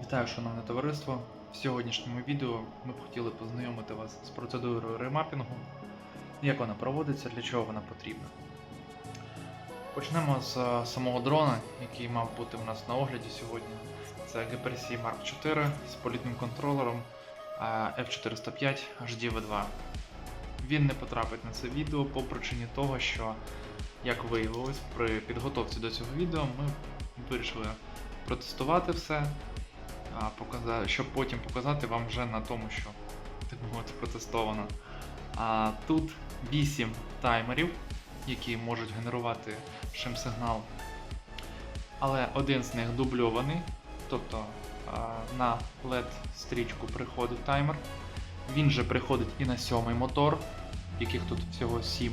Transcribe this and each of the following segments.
Вітаю, шановне товариство! В сьогоднішньому відео ми б хотіли познайомити вас з процедурою ремапінгу, як вона проводиться, для чого вона потрібна. Почнемо з е, самого дрона, який мав бути у нас на огляді сьогодні. Це GPRC Mark 4 з політним контролером е, F405 HDV2. Він не потрапить на це відео по причині того, що, як виявилось, при підготовці до цього відео ми вирішили протестувати все, а, показа- щоб потім показати вам вже на тому, що так мовити протестовано. А тут 8 таймерів, які можуть генерувати шим-сигнал. Але один з них дубльований, тобто на LED-стрічку приходить таймер. Він же приходить і на сьомий мотор, яких тут всього 7,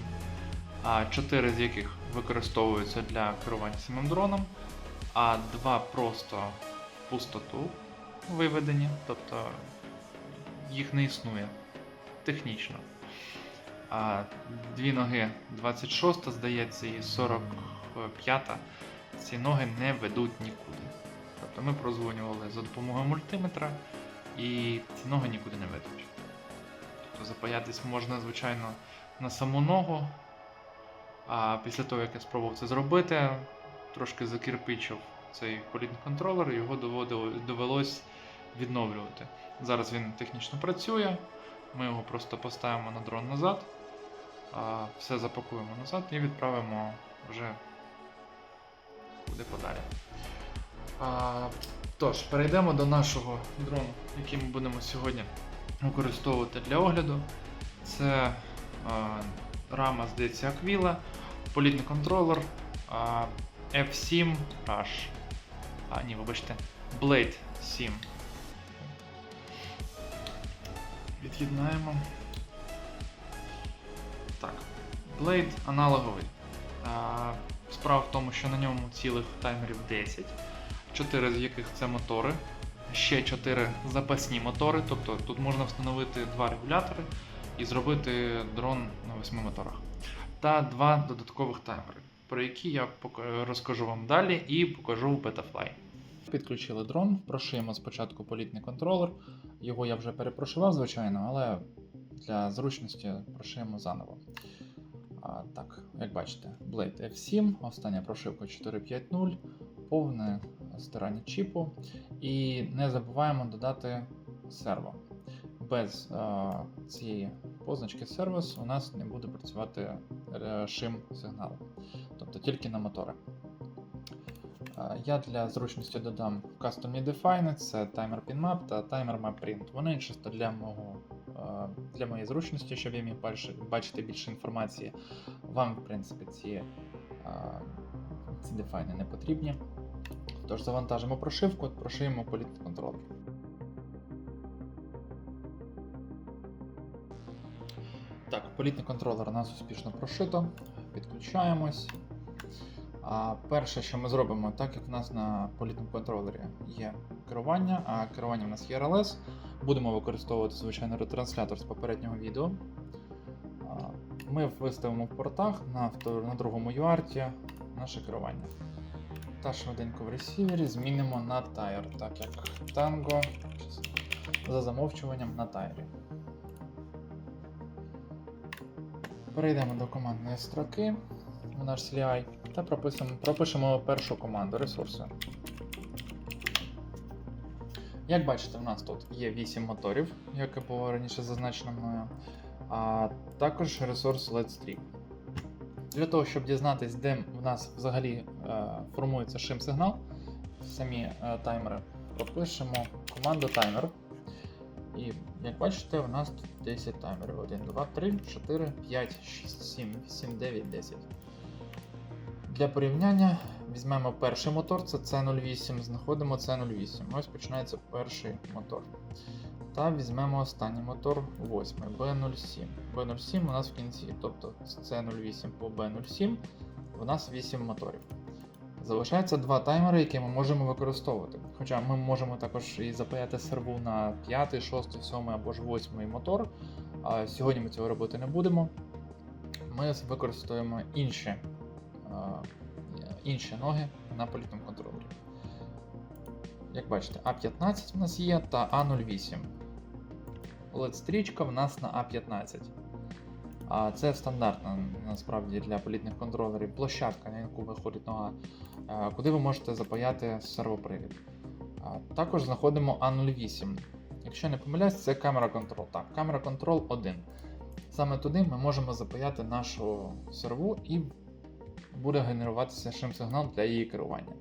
а 4 з яких використовуються для керування самим дроном, а два просто в пустоту виведені, тобто їх не існує технічно. А дві ноги 26, здається, і 45 ці ноги не ведуть нікуди. Тобто ми прозвонювали за допомогою мультиметра, і ці ноги нікуди не ведуть. Тобто запаятись можна, звичайно, на саму ногу. А після того, як я спробував це зробити, трошки закірпичив цей політний контролер, його довелось відновлювати. Зараз він технічно працює, ми його просто поставимо на дрон назад, все запакуємо назад і відправимо вже куди подалі. Тож, перейдемо до нашого дрону, який ми будемо сьогодні використовувати для огляду. Це рама, здається, Aquila, політний контролер а, F7 Rush. А, ні, вибачте, Blade 7. Від'єднаємо. Так. Blade аналоговий. А, справа в тому, що на ньому цілих таймерів 10, 4 з яких це мотори, ще 4 запасні мотори, тобто тут можна встановити два регулятори і зробити дрон на 8 моторах. Та два додаткових таймери, про які я розкажу вам далі і покажу в Betafly. Підключили дрон, прошиємо спочатку політний контролер. Його я вже перепрошивав, звичайно, але для зручності прошиємо заново. А, так, як бачите, Blade F7, остання прошивка 4.5.0, повне стирання чіпу. І не забуваємо додати серво. Без а, цієї позначки сервіс у нас не буде працювати е, шим сигналу, тобто тільки на мотори. Я для зручності додам Custom Defined, це таймер PinMap та таймер MapPrint. Вони чисто для мого для моєї зручності, щоб я міг бачити, більше інформації. Вам, в принципі, ці, ці дефайни не потрібні. Тож завантажимо прошивку, прошиємо політний контролер. Так, політний контролер у нас успішно прошито. Підключаємось. А перше, що ми зробимо, так як в нас на політному контролері є керування, а керування в нас є RLS, будемо використовувати звичайно ретранслятор з попереднього відео. Ми виставимо в портах на, на другому UART наше керування. Та швиденько в ресівері змінимо на Tire, так як Tango за замовчуванням на тайрі. Перейдемо до командної строки в наш CLI та пропишемо, пропишемо першу команду ресурси. Як бачите, в нас тут є 8 моторів, як і було раніше зазначено мною, а також ресурс LED Strip. Для того, щоб дізнатись, де в нас взагалі е, формується шим-сигнал, самі е, таймери пропишемо команду таймер. І як бачите, у нас тут 10 таймерів. 1, 2, 3, 4, 5, 6, 7, 8, 9, 10. Для порівняння візьмемо перший мотор, це C08, знаходимо C08. Ось починається перший мотор. Та візьмемо останній мотор 8, B07. B07 у нас в кінці, тобто з C08 по B07 у нас 8 моторів. Залишається два таймери, які ми можемо використовувати. Хоча ми можемо також і запаяти серву на 5, 6, 7 або ж 8 мотор. А сьогодні ми цього робити не будемо. Ми використовуємо інші, інші ноги на політному контролері. Як бачите, А15 в нас є та А08. LED стрічка в нас на А15. А це стандартна насправді для політних контролерів площадка, на яку виходить нога, е, куди ви можете запаяти сервопривід. Також знаходимо А08. Якщо не помиляюсь, це камера контрол. Так, камера контрол 1. Саме туди ми можемо запаяти нашу серву і буде генеруватися шим-сигнал для її керування.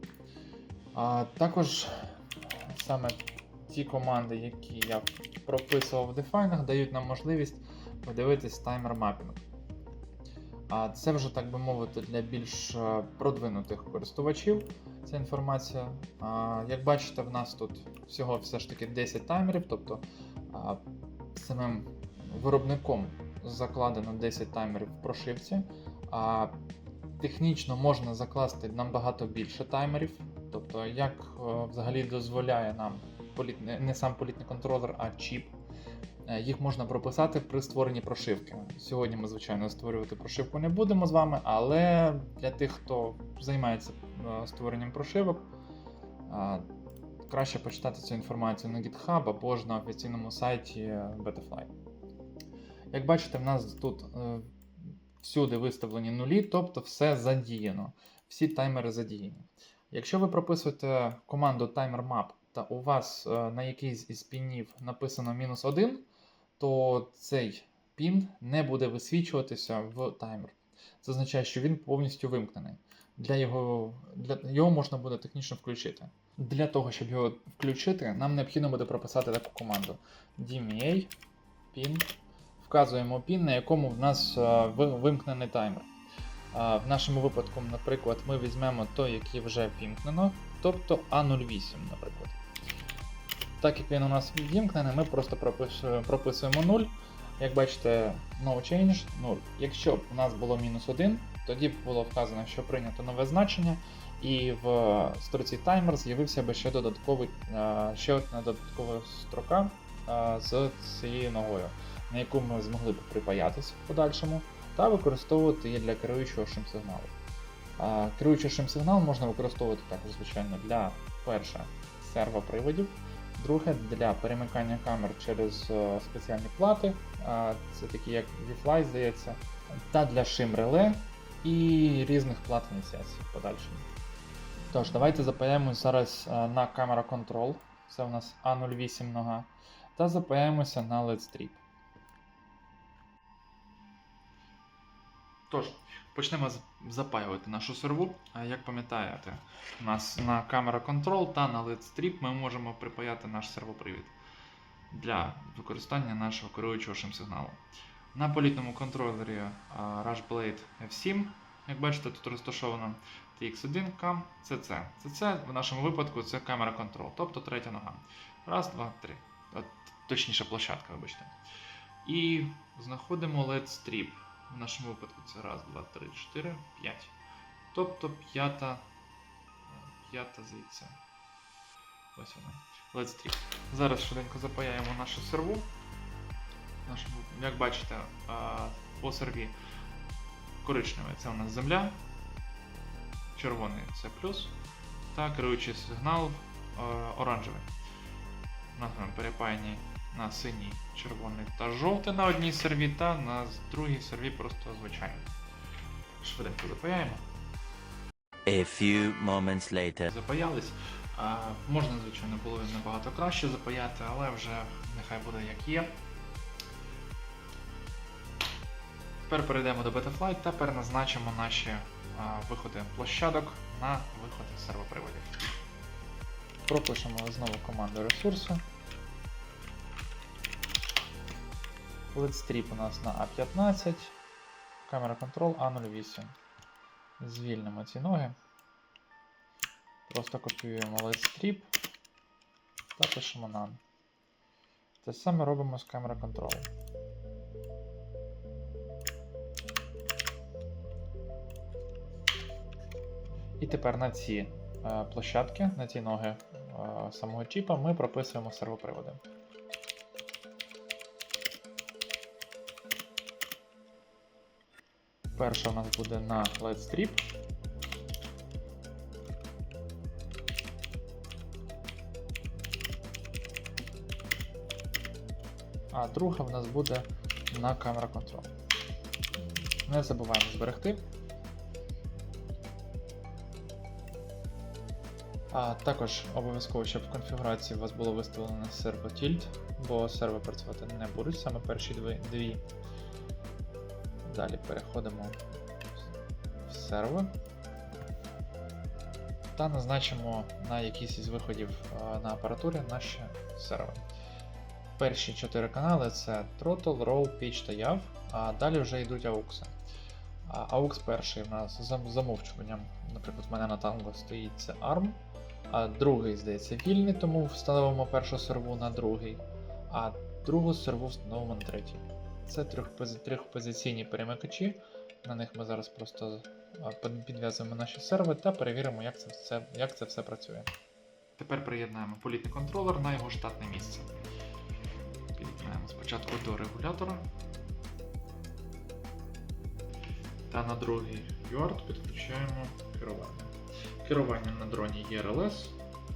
А також саме ті команди, які я прописував в дефайнах, дають нам можливість подивитись таймер мапінг. А це вже, так би мовити, для більш е, продвинутих користувачів ця інформація. А, Як бачите, в нас тут всього все ж таки 10 таймерів, тобто а, самим виробником закладено 10 таймерів в прошивці. А технічно можна закласти набагато більше таймерів. Тобто, як е, взагалі дозволяє нам не- сам політний контролер, а чіп. Е, Їх можна прописати при створенні прошивки. Сьогодні ми, звичайно, створювати прошивку не будемо з вами, але для тих, хто займається е, створенням прошивок, краще почитати цю інформацію на GitHub або ж на офіційному сайті Betafly. Як бачите, в нас тут всюди виставлені нулі, тобто все задіяно. Всі таймери задіяні. Якщо ви прописуєте команду TimerMap та у вас е, на якийсь із пінів написано мінус 1, то цей пін не буде висвічуватися в таймер. Це означає, що він повністю вимкнений. Для його, для, його можна буде технічно включити. Для того, щоб його включити, нам необхідно буде прописати таку команду DMA pin. Вказуємо пін, на якому в нас е, вимкнений таймер. В нашому випадку, наприклад, ми візьмемо той, який вже вімкнено, тобто А08, наприклад. Так як він у нас вімкнений, ми просто прописуємо, прописуємо 0. Як бачите, no change 0. Якщо б у нас було мінус 1, тоді б було вказано, що прийнято нове значення, і в строці таймер з'явився би ще додатковий, е, ще одна додаткова строка е, з цією ногою, на яку ми змогли б припаятися в подальшому та використовувати її для керуючого шим-сигналу. Керуючий шим-сигнал можна використовувати також, звичайно, для перше сервоприводів, друге для перемикання камер через е, спеціальні плати, це такі як VFly, здається, та для шим-реле і різних плат ініціації в подальшому. Тож, давайте запаяємо зараз е, на камера Control, це у нас A08 нога, та запаяємося на LED Strip. Тож, почнемо запаювати нашу серву. Як пам'ятаєте, у нас на камера Control та на LED Strip ми можемо припаяти наш сервопривід для використання нашого керуючого шим-сигналу. На політному контролері а, Rushblade F7, як бачите, тут розташовано TX1 CAM CC. CC в нашому випадку це камера Control, тобто третя нога. Раз, два, три. Точніше, площадка, вибачте. І знаходимо LED Strip. В нашому випадку це раз, два, три, чотири, п'ять. Тобто п'ята. П'ята звідси. Ось вона. Let's Strip. Зараз швиденько запаяємо нашу серву. Нашу, як бачите, по серві коричневий це у нас земля, червоний це плюс, та керуючий сигнал оранжевий. Там перепаяні на синій, червоний та жовтий на одній серві, та на другій серві просто звичайно. Швиденько запаяємо. A few moments later. Запаялись. А, можна, звичайно, було набагато краще запаяти, але вже нехай буде як є. Тепер перейдемо до Betaflight та переназначимо наші а, виходи площадок на виходи сервоприводів. Пропишемо знову команду ресурсу. Strip у нас на A15, камера Control A08. Звільнимо ці ноги. Просто копіюємо Strip та пишемо None. Те саме робимо з камера Control. І тепер на ці е, площадки, на ці ноги е, самого чіпа ми прописуємо сервоприводи. Перша у нас буде на LightStrip. А друга в нас буде на камера контроль. Не забуваємо зберегти. А Також обов'язково, щоб в конфігурації у вас було виставлено сервотільт, бо серви працювати не будуть саме перші дві. Далі переходимо в сервер та назначимо на якийсь із виходів на апаратурі наші сервери. Перші чотири канали це Throttle, Row, Pitch та YAV, а далі вже йдуть AUX. А AUX перший в нас за замовчуванням, наприклад, в мене на танго стоїть це ARM, а другий, здається, вільний, тому встановимо першу серву на другий, а другу серву встановимо на третій. Це трьохпози- трьохпозиційні перемикачі. На них ми зараз просто підв'язуємо наші серви та перевіримо, як це все, як це все працює. Тепер приєднаємо політний контролер на його штатне місце. Під'єднаємо спочатку до регулятора. Та на другий UART підключаємо керування. Керування на дроні є RLS,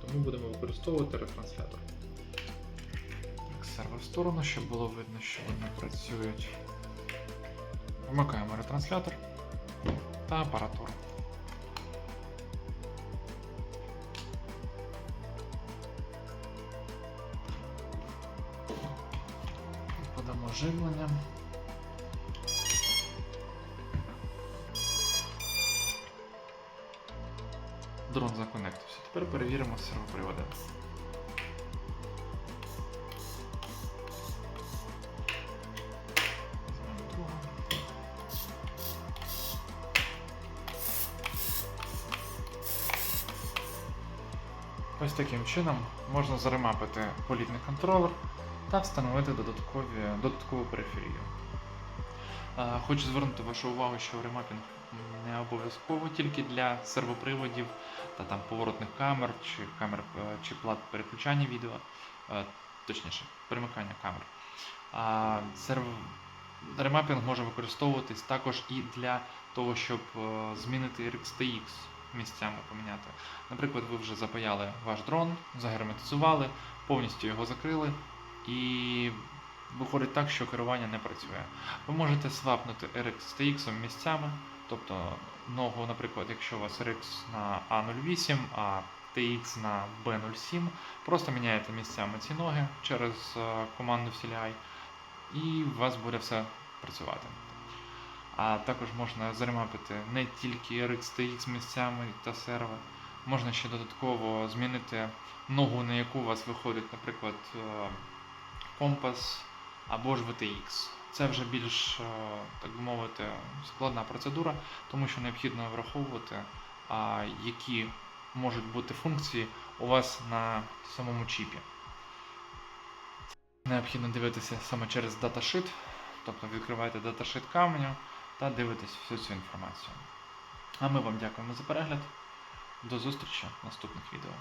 тому будемо використовувати ретранслятор. В сторону, щоб було видно, що вони працюють. Вмикаємо ретранслятор та апаратуру. Подамо живлення. Дрон законектився. Тепер перевіримо сервоприводи. Ось таким чином можна заремапити політний контролер та встановити додаткові, додаткову периферію. Е, Хочу звернути вашу увагу, що ремапінг не обов'язково тільки для сервоприводів та там поворотних камер чи камер е, чи плат переключання відео, е, точніше, перемикання камер. Серв... ремапінг може використовуватись також і для того, щоб змінити RxTX місцями поміняти. Наприклад, ви вже запаяли ваш дрон, загерметизували, повністю його закрили, і виходить так, що керування не працює. Ви можете свапнути RX TX місцями, тобто ногу, наприклад, якщо у вас RX на A08, а TX на B07, просто міняєте місцями ці ноги через е, команду CLI, і у вас буде все працювати. А також можна заремапити не тільки RX TX місцями та сервер, можна ще додатково змінити ногу, на яку у вас виходить, наприклад, е, компас або ж VTX. Це вже більш, е, так би мовити, складна процедура, тому що необхідно враховувати, які можуть бути функції у вас на самому чіпі. Необхідно дивитися саме через даташит, тобто відкриваєте даташит каменю та дивитесь всю цю інформацію. А ми вам дякуємо за перегляд. До зустрічі в наступних відео.